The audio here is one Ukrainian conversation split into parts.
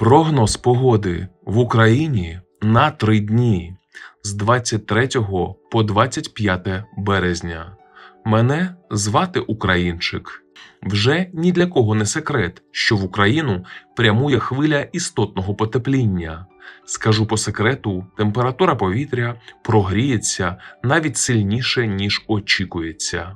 Прогноз погоди в Україні на три дні з 23 по 25 березня. Мене звати Українчик. Вже ні для кого не секрет, що в Україну прямує хвиля істотного потепління. Скажу по секрету, температура повітря прогріється навіть сильніше, ніж очікується.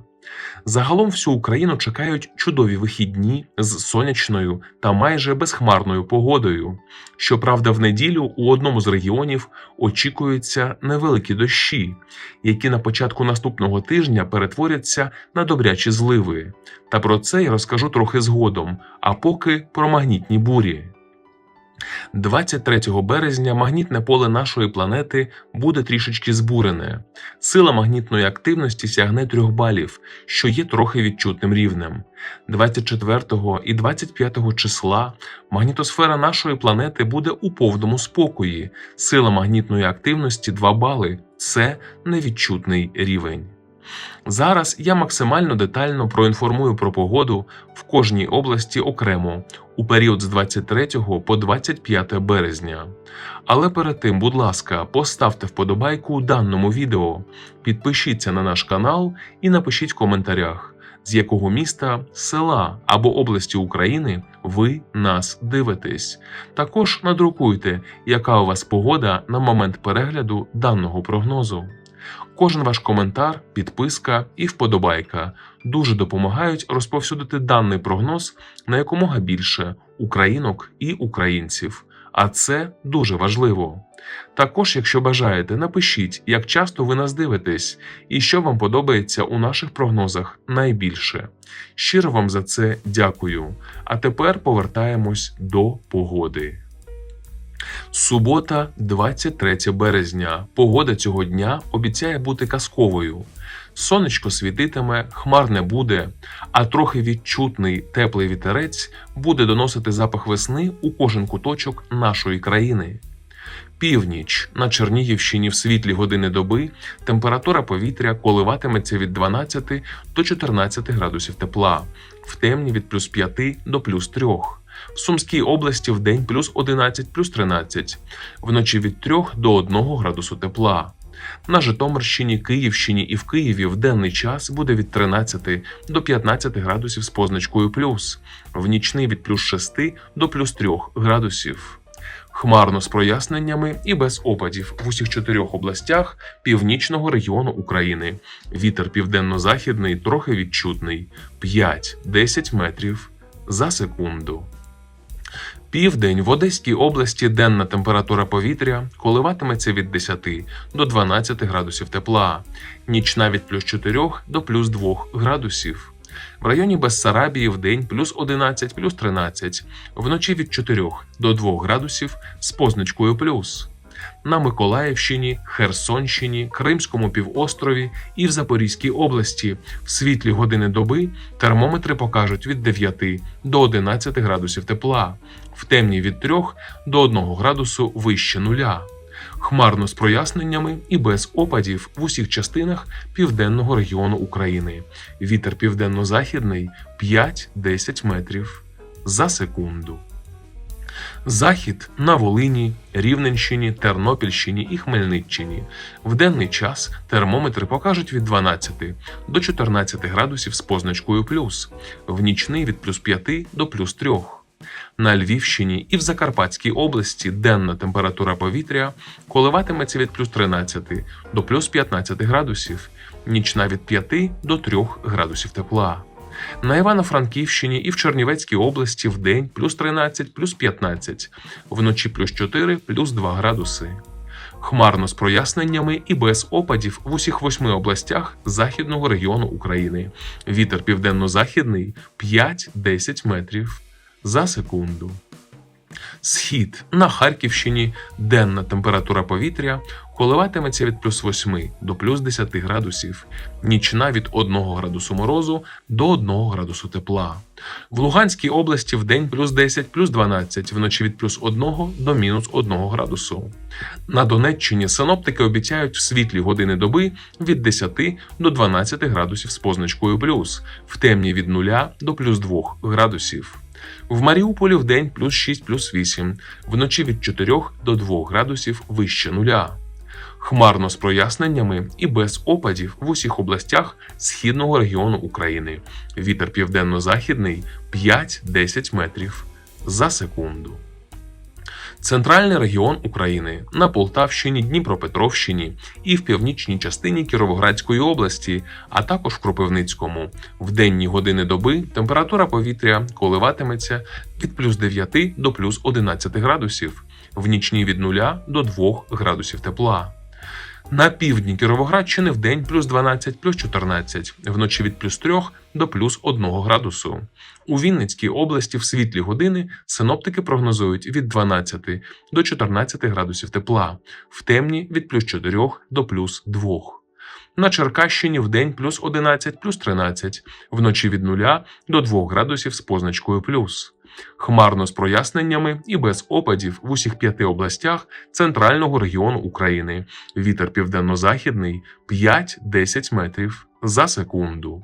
Загалом всю Україну чекають чудові вихідні з сонячною та майже безхмарною погодою. Щоправда, в неділю у одному з регіонів очікуються невеликі дощі, які на початку наступного тижня перетворяться на добрячі зливи. Та про це я розкажу трохи згодом, а поки про магнітні бурі. 23 березня магнітне поле нашої планети буде трішечки збурене. Сила магнітної активності сягне 3 балів, що є трохи відчутним рівнем. 24 і 25 числа магнітосфера нашої планети буде у повному спокої. Сила магнітної активності 2 бали це невідчутний рівень. Зараз я максимально детально проінформую про погоду в кожній області окремо у період з 23 по 25 березня. Але перед тим, будь ласка, поставте вподобайку даному відео, підпишіться на наш канал і напишіть в коментарях, з якого міста, села або області України ви нас дивитесь. Також надрукуйте, яка у вас погода на момент перегляду даного прогнозу. Кожен ваш коментар, підписка і вподобайка дуже допомагають розповсюдити даний прогноз на якомога більше українок і українців. А це дуже важливо. Також, якщо бажаєте, напишіть, як часто ви нас дивитесь і що вам подобається у наших прогнозах найбільше. Щиро вам за це дякую. А тепер повертаємось до погоди. Субота, 23 березня. Погода цього дня обіцяє бути казковою. Сонечко світитиме, хмар не буде, а трохи відчутний теплий вітерець буде доносити запах весни у кожен куточок нашої країни. Північ на Чернігівщині в світлі години доби температура повітря коливатиметься від 12 до 14 градусів тепла, в темні від плюс 5 до плюс 3. В Сумській області в день плюс 11 плюс 13, вночі від 3 до 1 градусу тепла. На Житомирщині, Київщині і в Києві в денний час буде від 13 до 15 градусів з позначкою плюс, в нічний від плюс 6 до плюс 3 градусів. Хмарно з проясненнями і без опадів в усіх чотирьох областях північного регіону України. Вітер південно-західний трохи відчутний 5-10 метрів за секунду. Південь в Одеській області денна температура повітря коливатиметься від 10 до 12 градусів тепла, нічна від плюс 4 до плюс 2 градусів. В районі Бессарабії в день плюс 11 плюс 13, вночі від 4 до 2 градусів з позначкою плюс. На Миколаївщині, Херсонщині, Кримському півострові і в Запорізькій області в світлі години доби термометри покажуть від 9 до 11 градусів тепла, в темні від 3 до 1 градусу вище нуля. Хмарно з проясненнями і без опадів в усіх частинах південного регіону України. Вітер південно-західний 5-10 метрів за секунду. Захід на Волині, Рівненщині, Тернопільщині і Хмельниччині. В денний час термометри покажуть від 12 до 14 градусів з позначкою плюс, в нічний від плюс 5 до плюс 3. На Львівщині і в Закарпатській області денна температура повітря коливатиметься від плюс 13 до плюс 15 градусів, нічна від 5 до 3 градусів тепла. На Івано-Франківщині і в Чернівецькій області в день плюс 13, плюс 15, вночі плюс 4, плюс 2 градуси. Хмарно з проясненнями і без опадів в усіх восьми областях західного регіону України. Вітер південно-західний 5-10 метрів за секунду. Схід на Харківщині денна температура повітря коливатиметься від плюс 8 до плюс 10 градусів, нічна від 1 градусу морозу до 1 градусу тепла. В Луганській області в день плюс 10, плюс 12, вночі від плюс 1 до мінус 1 градусу. На Донеччині синоптики обіцяють в світлі години доби від 10 до 12 градусів з позначкою плюс, в темні від 0 до плюс 2 градусів. В Маріуполі в день плюс 6 плюс 8, вночі від 4 до 2 градусів вище нуля. Хмарно з проясненнями і без опадів в усіх областях східного регіону України. Вітер південно-західний 5-10 метрів за секунду. Центральний регіон України на Полтавщині, Дніпропетровщині і в північній частині Кіровоградської області, а також в Кропивницькому. В денні години доби температура повітря коливатиметься від плюс 9 до плюс 11 градусів, в нічні від 0 до 2 градусів тепла. На півдні Кіровоградщини в день плюс 12, плюс 14, вночі від плюс 3 до плюс 1 градусу. У Вінницькій області в світлі години синоптики прогнозують від 12 до 14 градусів тепла, в темні від плюс 4 до плюс 2. На Черкащині в день плюс 11, плюс 13, вночі від 0 до 2 градусів з позначкою плюс. Хмарно з проясненнями і без опадів в усіх п'яти областях центрального регіону України. Вітер південно-західний 5-10 метрів за секунду.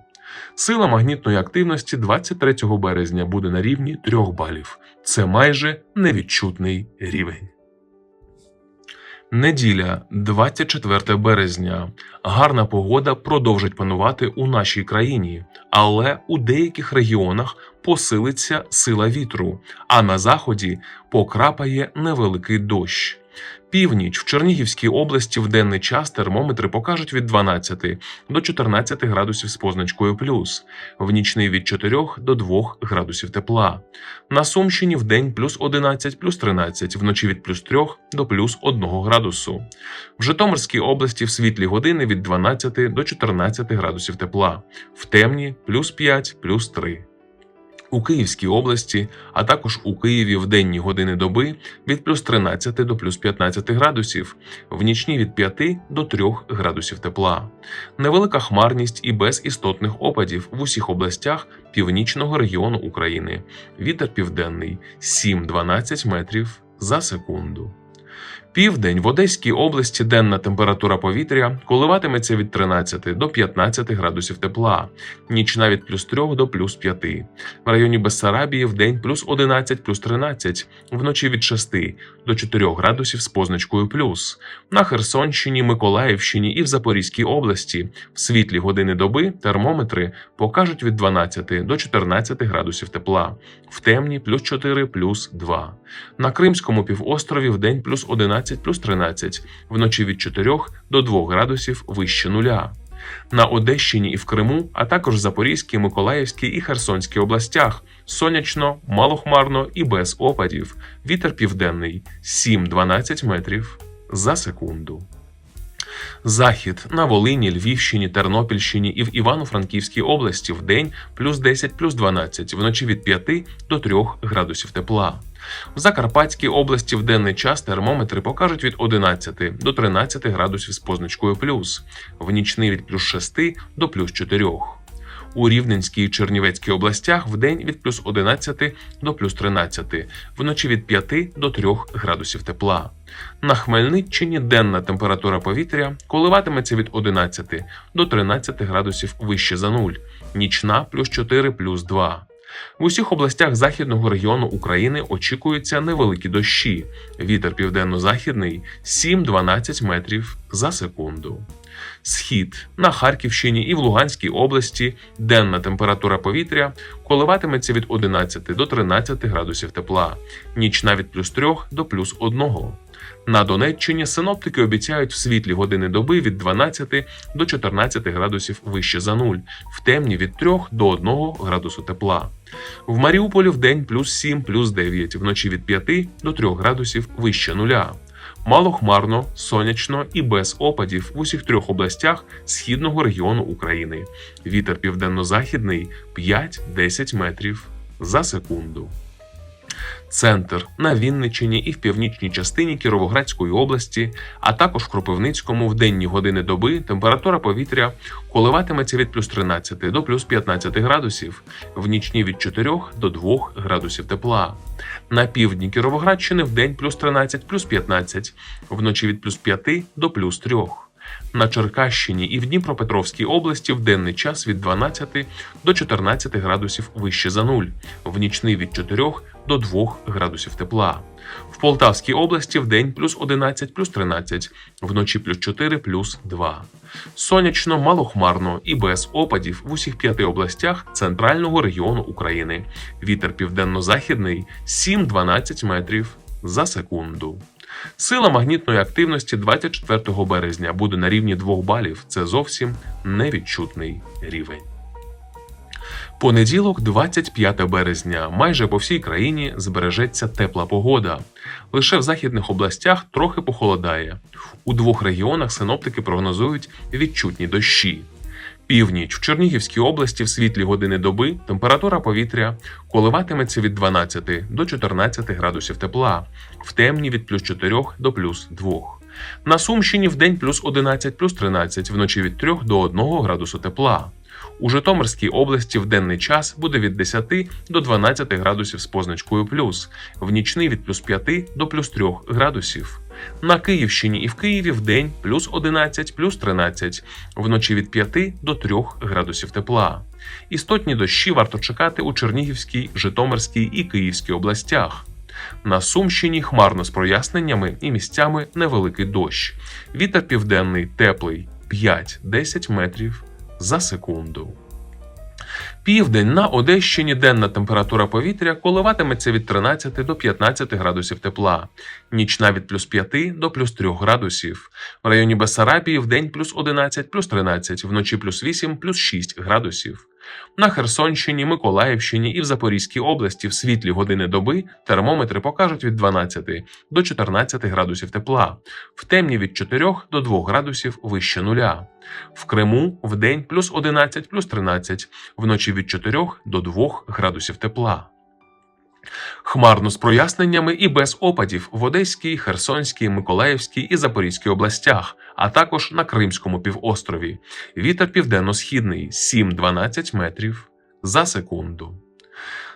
Сила магнітної активності 23 березня буде на рівні 3 балів. Це майже невідчутний рівень. Неділя, 24 березня. Гарна погода продовжить панувати у нашій країні, але у деяких регіонах посилиться сила вітру, а на заході покрапає невеликий дощ. Північ в Чернігівській області в денний час термометри покажуть від 12 до 14 градусів з позначкою плюс, в нічний від 4 до 2 градусів тепла. На Сумщині в день плюс 11, плюс 13, вночі від плюс 3 до плюс 1 градусу. В Житомирській області в світлі години від 12 до 14 градусів тепла, в темні плюс 5, плюс 3. У Київській області, а також у Києві в денні години доби від плюс 13 до плюс 15 градусів, в нічні від 5 до 3 градусів тепла. Невелика хмарність і без істотних опадів в усіх областях північного регіону України. Вітер південний 7-12 метрів за секунду. Південь в Одеській області денна температура повітря коливатиметься від 13 до 15 градусів тепла, нічна від плюс 3 до плюс 5. В районі Бессарабії в день плюс 11, плюс 13, вночі від 6 до 4 градусів з позначкою плюс. На Херсонщині, Миколаївщині і в Запорізькій області в світлі години доби термометри покажуть від 12 до 14 градусів тепла, в темні плюс 4, плюс 2. На Кримському півострові в день плюс 11, плюс 13, вночі від 4 до 2 градусів вище нуля. На Одещині і в Криму, а також Запорізькій, Миколаївській і Херсонській областях сонячно, малохмарно і без опадів. Вітер південний 7-12 метрів за секунду. Захід на Волині, Львівщині, Тернопільщині і в Івано-Франківській області в день плюс 10, плюс 12, вночі від 5 до 3 градусів тепла. В Закарпатській області в денний час термометри покажуть від 11 до 13 градусів з позначкою плюс, в нічний від плюс 6 до плюс 4. У Рівненській і Чернівецькій областях в день від плюс 11 до плюс 13, вночі від 5 до 3 градусів тепла. На Хмельниччині денна температура повітря коливатиметься від 11 до 13 градусів вище за нуль, нічна плюс 4 плюс 2. В усіх областях західного регіону України очікуються невеликі дощі. Вітер південно-західний 7-12 метрів за секунду. Схід на Харківщині і в Луганській області денна температура повітря коливатиметься від 11 до 13 градусів тепла, нічна від плюс 3 до плюс 1. На Донеччині синоптики обіцяють в світлі години доби від 12 до 14 градусів вище за нуль, в темні від 3 до 1 градусу тепла. В Маріуполі в день плюс 7, плюс 9, вночі від 5 до 3 градусів вище нуля. Малохмарно, сонячно і без опадів в усіх трьох областях східного регіону України. Вітер південно-західний 5-10 метрів за секунду. Центр на Вінниччині і в північній частині Кіровоградської області, а також в Кропивницькому в денні години доби температура повітря коливатиметься від плюс 13 до плюс 15 градусів, в нічні від 4 до 2 градусів тепла. На півдні Кіровоградщини в день плюс 13, плюс 15, вночі від плюс 5 до плюс 3. На Черкащині і в Дніпропетровській області в денний час від 12 до 14 градусів вище за нуль, в нічний від 4 до 2 градусів тепла. В Полтавській області в день плюс 11, плюс 13, вночі плюс 4, плюс 2. Сонячно, малохмарно і без опадів в усіх п'яти областях центрального регіону України. Вітер південно-західний 7-12 метрів за секунду. Сила магнітної активності 24 березня буде на рівні 2 балів. Це зовсім невідчутний рівень. Понеділок, 25 березня, майже по всій країні збережеться тепла погода. Лише в західних областях трохи похолодає. У двох регіонах синоптики прогнозують відчутні дощі. Північ в Чернігівській області в світлі години доби температура повітря коливатиметься від 12 до 14 градусів тепла, в темні від плюс 4 до плюс 2. На Сумщині в день плюс 11 плюс 13, вночі від 3 до 1 градусу тепла. У Житомирській області в денний час буде від 10 до 12 градусів з позначкою плюс, в нічний від плюс 5 до плюс 3 градусів. На Київщині і в Києві в день плюс 11, плюс 13, вночі від 5 до 3 градусів тепла. Істотні дощі варто чекати у Чернігівській, Житомирській і Київській областях. На Сумщині хмарно з проясненнями і місцями невеликий дощ. Вітер південний теплий 5-10 метрів за секунду. Південь на Одещині денна температура повітря коливатиметься від 13 до 15 градусів тепла, нічна від плюс 5 до плюс 3 градусів. В районі Бессарабії в день плюс 11, плюс 13, вночі плюс 8, плюс 6 градусів. На Херсонщині, Миколаївщині і в Запорізькій області в світлі години доби термометри покажуть від 12 до 14 градусів тепла, в темні від 4 до 2 градусів вище нуля. В Криму в день плюс 11, плюс 13, вночі від 4 до 2 градусів тепла. Хмарно з проясненнями і без опадів в Одеській, Херсонській, Миколаївській і Запорізькій областях, а також на Кримському півострові. Вітер південно-східний 7-12 метрів за секунду.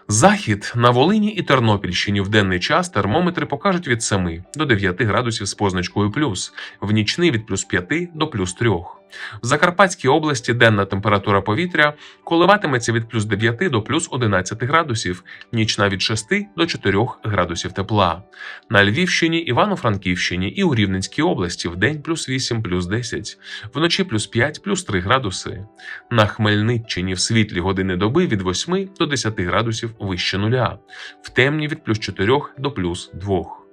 Захід на Волині і Тернопільщині в денний час термометри покажуть від 7 до 9 градусів з позначкою плюс, в нічний від плюс 5 до плюс 3. В Закарпатській області денна температура повітря коливатиметься від плюс 9 до плюс 11 градусів, нічна від 6 до 4 градусів тепла. На Львівщині, Івано-Франківщині і у Рівненській області в день плюс 8, плюс 10, вночі плюс 5, плюс 3 градуси. На Хмельниччині в світлі години доби від 8 до 10 градусів вище нуля, в темні від плюс 4 до плюс 2.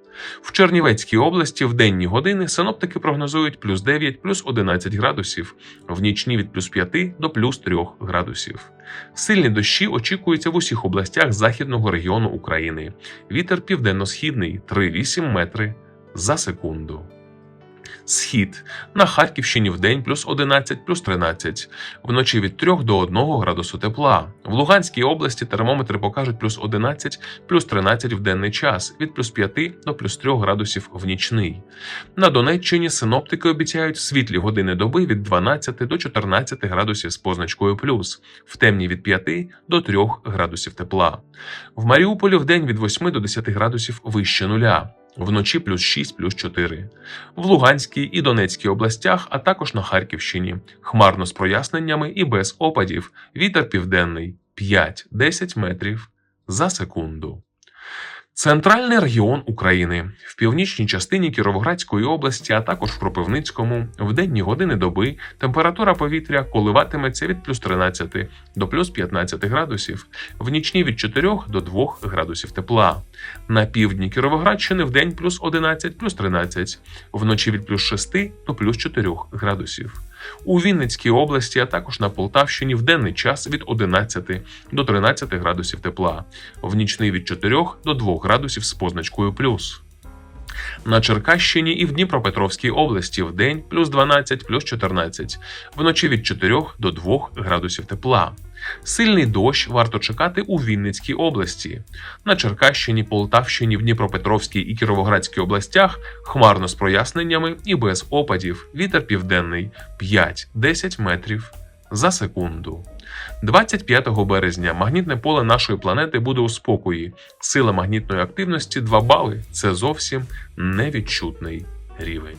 В Чернівецькій області в денні години синоптики прогнозують плюс 9, плюс 11 градусів, в нічні від плюс 5 до плюс 3 градусів. Сильні дощі очікуються в усіх областях західного регіону України. Вітер південно-східний 3,8 метри за секунду. Схід на Харківщині в день плюс 11, плюс 13, вночі від 3 до 1 градусу тепла. В Луганській області термометри покажуть плюс 11, плюс 13 в денний час, від плюс 5 до плюс 3 градусів в нічний. На Донеччині синоптики обіцяють світлі години доби від 12 до 14 градусів з позначкою плюс, в темні від 5 до 3 градусів тепла. В Маріуполі в день від 8 до 10 градусів вище нуля. Вночі плюс 6, плюс 4. В Луганській і Донецькій областях, а також на Харківщині. Хмарно з проясненнями і без опадів. Вітер південний 5-10 метрів за секунду. Центральний регіон України в північній частині Кіровоградської області, а також в Кропивницькому, в денні години доби температура повітря коливатиметься від плюс 13 до плюс 15 градусів, в нічні від 4 до 2 градусів тепла. На півдні Кіровоградщини в день плюс 11, плюс 13, вночі від плюс 6 до плюс 4 градусів. У Вінницькій області, а також на Полтавщині в денний час від 11 до 13 градусів тепла, в нічний від 4 до 2 градусів з позначкою плюс. На Черкащині і в Дніпропетровській області в день плюс 12, плюс 14, вночі від 4 до 2 градусів тепла. Сильний дощ варто чекати у Вінницькій області. На Черкащині, Полтавщині, Дніпропетровській і Кіровоградській областях хмарно з проясненнями і без опадів. Вітер південний 5-10 метрів за секунду. 25 березня магнітне поле нашої планети буде у спокої. Сила магнітної активності 2 бали це зовсім невідчутний рівень.